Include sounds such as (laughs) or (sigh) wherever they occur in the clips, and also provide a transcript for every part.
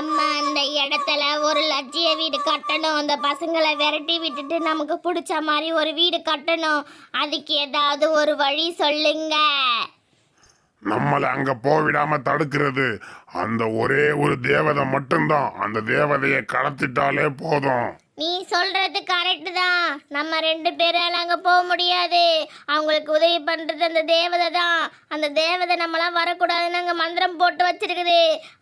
நம்ம அந்த இடத்துல ஒரு லட்சிய வீடு கட்டணும். அந்த பசங்களை விரட்டி விட்டுட்டு நமக்கு பிடிச்ச மாதிரி ஒரு வீடு கட்டணும். அதுக்கு ஏதாவது ஒரு வழி சொல்லுங்க. நம்மளை அங்க போவிடாம தடுக்கிறது. அந்த ஒரே ஒரு தேவதை மட்டும்தான். அந்த தேவதையை கடத்திட்டாலே போதும். நீ சொல்றது கரெக்டு தான். நம்ம ரெண்டு பேரால் அங்கே போக முடியாது. அவங்களுக்கு உதவி பண்ணுறது அந்த தேவதை தான். அந்த தேவதை நம்மளாம் வரக்கூடாதுன்னு அங்கே மந்திரம் போட்டு வச்சிருக்குது.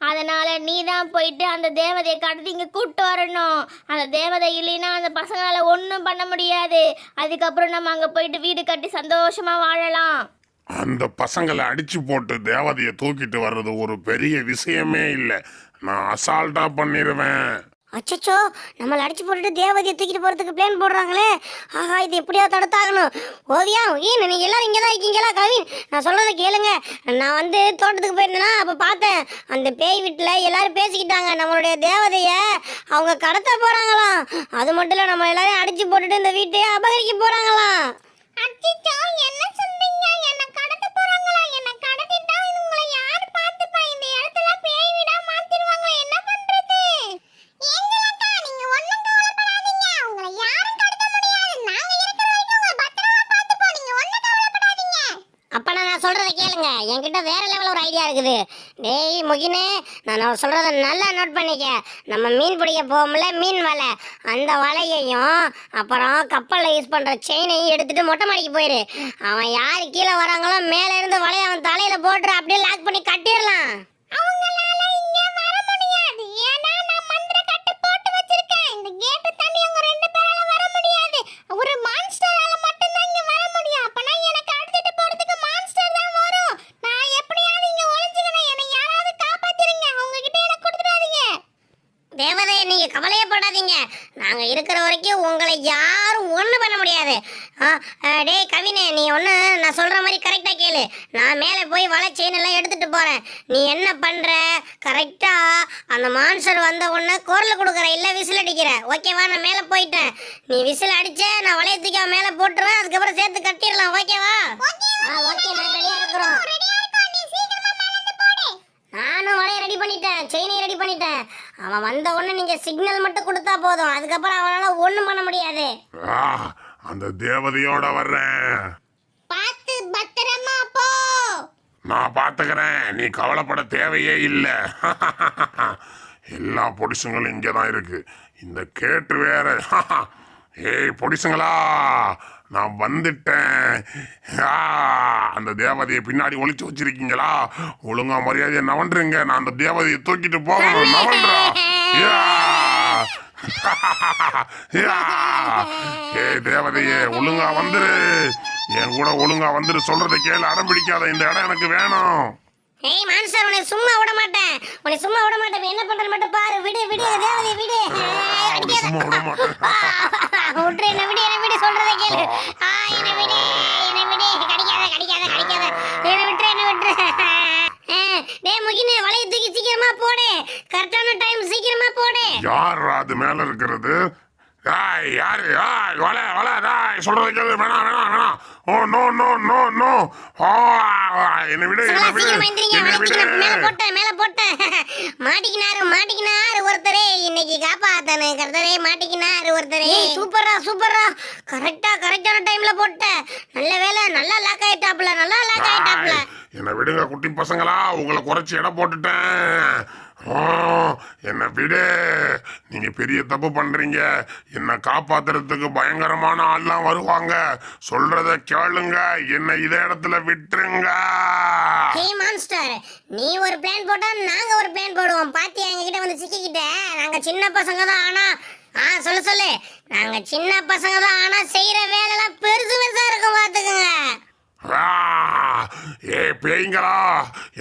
அதனால் நீ தான் போயிட்டு அந்த தேவதையை கடத்தி இங்கே கூப்பிட்டு வரணும். அந்த தேவதை இல்லைன்னா அந்த பசங்களால் ஒன்றும் பண்ண முடியாது. அதுக்கப்புறம் நம்ம அங்கே போயிட்டு வீடு கட்டி சந்தோஷமாக வாழலாம். அந்த பசங்களை அடிச்சு போட்டு தேவதையை தூக்கிட்டு வர்றது ஒரு பெரிய விஷயமே இல்லை. நான் அசால்ட்டாக பண்ணிடுவேன் அச்சச்சோ நம்மளை அடிச்சு போட்டுட்டு தேவதையை தூக்கிட்டு போறதுக்கு பிளான் போடுறாங்களே. ஆஹா இது எப்படியாவது தடுத்தாகணும்? ஓவியா ஏன் நீங்க எல்லாரும் இங்கே தான் இருக்கீங்களா கவின்? நான் சொல்றதை கேளுங்க. நான் வந்து தோட்டத்துக்கு போயிருந்தேனா அப்போ பார்த்தேன் அந்த பேய் வீட்டில் எல்லாரும் பேசிக்கிட்டாங்க. நம்மளுடைய தேவதைய அவங்க கடத்த போறாங்களாம். அது மட்டும் இல்லை நம்ம எல்லாரையும் அடிச்சு போட்டுட்டு இந்த வீட்டையே அபகரிக்க போறாங்களாம். என்ன சொல்றீங்க? என்ன கடத்த போறாங்களா என்ன கடத்திட்டா உங்களை யார் பார்த்துப்பா இந்த இடத்துல பேய் வீடா மாத்திடுவாங்க என்ன பண்றது எங்களக்கா நீங்க ஒண்ணும் கவலைப்படாதீங்க உங்களை யாரும் கடத்த முடியாது நாங்க இருக்கிற வரைக்கும் உங்களை பத்திரமா பார்த்துப்போம் நீங்க ஒண்ணும் கவலைப்படாதீங்க அப்பனா நான் சொல்றதை கேளுங்க. என்கிட்ட வேற லெவல் ஒரு ஐடியா இருக்குது. டேய் முகினே நான் சொல்றத நல்லா நோட் பண்ணிக்க. நம்ம மீன் பிடிக்க போகும்ல மீன் வலை. அந்த வலையையும் அப்புறம் கப்பலில் யூஸ் பண்ற செயினையும் எடுத்துட்டு மொட்டை மாடிக்கு போயிரு. அவன் யார் கீழே வராங்களோ மேல இருந்து வலையை அவன் தலையில போட்டு அப்படியே லாக் பண்ணி கட்டிடலாம். அவங்களால தேவதையை நீங்க கவலையே படாதீங்க. நாங்க இருக்கிற வரைக்கும் உங்களை யாரும் ஒண்ணு பண்ண முடியாது. டேய் கவினே நீ ஒண்ணு நான் சொல்ற மாதிரி கரெக்டா கேளு. நான் மேலே போய் வலை செயின் எல்லாம் எடுத்துட்டு போறேன். நீ என்ன பண்ற? கரெக்டா அந்த மான்சர் வந்த உடனே குரல் கொடுக்குற இல்ல விசில் அடிக்கிற. ஓகேவா நான் மேலே போயிட்டேன். நீ விசில் அடிச்ச நான் வலைய தூக்கி அவன் மேலே போட்டுருவேன். அதுக்கப்புறம் சேர்த்து கட்டிடலாம். ஓகேவா ஓகே நான் ரெடியா இருக்கிறோம். நானும் வலைய ரெடி பண்ணிட்டேன். செயினை ரெடி பண்ணிட்டேன். அவன் வந்த உடனே நீங்க சிக்னல் மட்டும் கொடுத்தா போதும். அதுக்கப்புறம் அவனால ஒண்ணும் பண்ண முடியாது. அந்த தேவதையோட வர்றேன். பார்த்து பத்திரமா போ. நான் பார்த்துக்கிறேன். நீ கவலைப்பட தேவையே இல்லை. (laughs) எல்லா பொடிசுங்களும் இங்கே தான் இருக்கு. இந்த கேட்டு வேற. (laughs) ஏய் பொடிசுங்களா நான் வந்துட்டேன். அந்த தேவதையை பின்னாடி ஒளிச்சு வச்சிருக்கீங்களா? ஒழுங்கா மரியாதையை நவண்டுருங்க. நான் அந்த தேவதையை தூக்கிட்டு போகணும் நவன்றா! ஏய் தேவதையே ஒழுங்கா வந்துரு. என் கூட ஒழுங்கா வந்துரு. சொல்றதை கேளு. அடம் பிடிக்காத. இந்த இடம் எனக்கு வேணும். ஏய் மான்சர் உன்னை சும்மா விட மாட்டேன். உன்னை சும்மா விட மாட்டேன். என்ன பண்றது மட்டும் பாரு. விடு விடு தேவதை விடு. சும்மா விட மாட்டேன். விட்டுரு என்ன விடு என்ன விடு சொல்றதை கேளு. ஆ. என்ன விடு என்ன விடு. கடிக்காத கடிக்காத கடிக்காத. என்ன விட்டுரு என்ன விட்டுரு. டேய் முகினே வலைய தூக்கி சீக்கிரமா போடு. கரெக்டான டைம் சீக்கிரமா போடு. யார் அது மேல இருக்கிறது? ஏய் யாரு? ஏய் வல வல டேய் சொல்றதை கேளு. வேணாம் வேணாம் வேணாம் oh no no no no. ஓ என்னை விடு என்னை விடு என்னை மேல போட்டேன் மேல போட்டேன். (laughs) மாட்டிக்கினாரு மாட்டிக்கினாரு ஒருத்தரே. இன்னைக்கு காப்பாத்தனு கர்த்தரே மாட்டிக்கினாரு ஒருத்தரே. சூப்பரா சூப்பரா கரெக்டா கரெக்டான டைம்ல போட்டேன். நல்ல வேலை நல்லா லாக் ஆயிட்டாப்ல நல்லா லாக் ஆயிட்டாப்ல என்னை விடுங்க குட்டி பசங்களா. உங்களை குறைச்சி இடம் போட்டுட்டேன். என்னை விடு. நீங்க பெரிய தப்பு பண்றீங்க. என்னை காப்பாத்துறதுக்கு பயங்கரமான ஆள்லாம் வருவாங்க. சொல்றத கேளுங்க. என்னை இதே இடத்துல விட்டுருங்க. ஹே மான்ஸ்டர் நீ ஒரு பிளான் போட்டா நாங்க ஒரு பிளான் போடுவோம். பாத்தியா எங்க கிட்ட வந்து சிக்கிக்கிட்ட? நாங்க சின்ன பசங்க தான் ஆனா ஆ சொல்லு சொல்லு. நாங்க சின்ன பசங்க தான் ஆனா செய்யற வேலைலாம் பெருசு பெருசா இருக்கும் பாத்துக்கோங்க. ஏ ஏய் பேய்ங்களா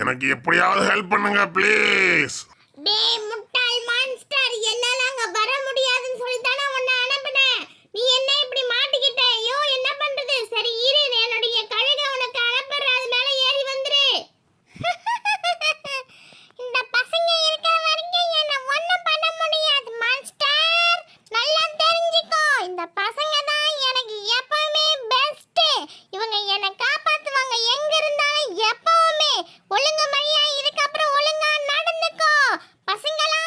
எனக்கு எப்படியாவது ஹெல்ப் பண்ணுங்க ப்ளீஸ் டேய் முட்டாள் மான்ஸ்டர் என்னலாங்க அங்க வர முடியாதுன்னு சொல்லி தானே உன்னை அனுப்புனேன் நீ என்ன இப்படி மாட்டிக்கிட்ட ஐயோ என்ன பண்றது சரி இரு என்னுடைய கழுக உனக்கு அனுப்புற அது மேல ஏறி வந்துரு இந்த பசங்க இருக்கிற வரைக்கும் என்ன ஒண்ணும் பண்ண முடியாது மான்ஸ்டர் நல்லா தெரிஞ்சுக்கோ இந்த பசங்க தான் எனக்கு எப்பவுமே பெஸ்ட் இவங்க என்னை காப்பாத்துவாங்க எங்க இருந்தாலும் எப்பவுமே ஒழுங்கு மரியா இதுக்கப்புறம் ஒழுங்கா நடந்துக்கோ பசங்களா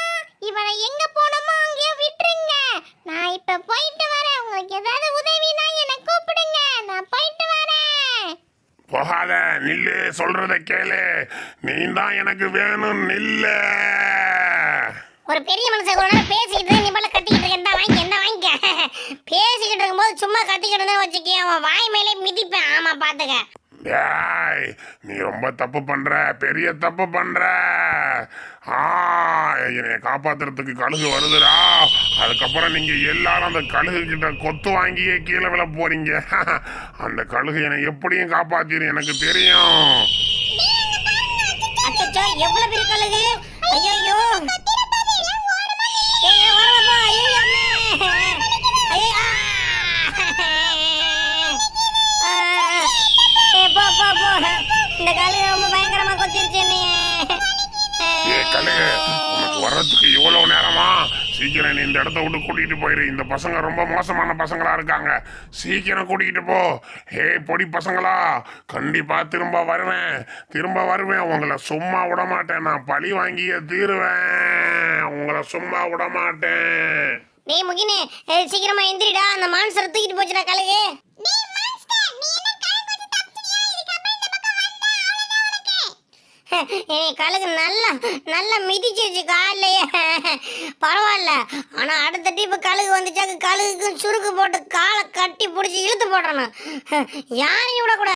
போகாத நில்லு சொல்றத கேளு. நீ தான் எனக்கு வேணும் நில்லு. ஒரு பெரிய மனுஷன் கூட நேரம் பேசிக்கிட்டு நீ பாட்டுல கத்திக்கிட்டு இருக்க இந்த வாங்கி என்ன வாங்கிக்க. பேசிக்கிட்டு இருக்கும்போது சும்மா கத்திக்கிட்டு வச்சுக்கே அவன் வாய் மேலே மிதிப்பேன். ஆமா பாத்துக்க. ஏய் நீ ரொம்ப தப்பு பண்ற பெரிய தப்பு பண்ற. ஆ என்னை காப்பாத்துறதுக்கு கழுகு வருதுடா. அதுக்கப்புறம் நீங்க எல்லாரும் அந்த கழுகு கிட்ட கொத்து வாங்கியே கீழே விழ போறீங்க. (laughs) அந்த கழுகு என்னை எப்படியும் காப்பாத்திரும் எனக்கு தெரியும். எவ்வளவு பெரிய கழுகு ஐயோ ஏய் வரப்பா ஐயோ அம்மே ஐயோ ஆ! ஆ! ஏய், போ போ போ இந்த கழுகு ரொம்ப பயங்கரமா கொத்திருச்சு என்னைய ஏ கழுகு உனக்கு வர்றதுக்கு இவ்வளவு நேரமா? சீக்கிரம் நீ இந்த இடத்த விட்டு கூட்டிட்டு போயிரு. இந்த பசங்க ரொம்ப மோசமான பசங்களா இருக்காங்க. சீக்கிரம் கூட்டிகிட்டு போ. ஏய் பொடி பசங்களா கண்டிப்பா திரும்ப வருவேன். திரும்ப வருவேன். உங்களை சும்மா விட மாட்டேன். நான் பழி வாங்கியே தீருவேன். உங்களை சும்மா விட மாட்டேன். டேய் முகினே சீக்கிரமா எந்திரிடா. அந்த மான்சரை தூக்கிட்டு போச்சுடா கழுகு. கழுகு நல்லா நல்லா மிதிச்சிருச்சு காலையே பரவாயில்ல. ஆனா அடுத்த டிப்பு கழுகு வந்துச்சாக்க கழுகுக்கு சுருக்கு போட்டு காலை கட்டி பிடிச்சி இழுத்து போடுறேன் யாரையும் விடக்கூடாது.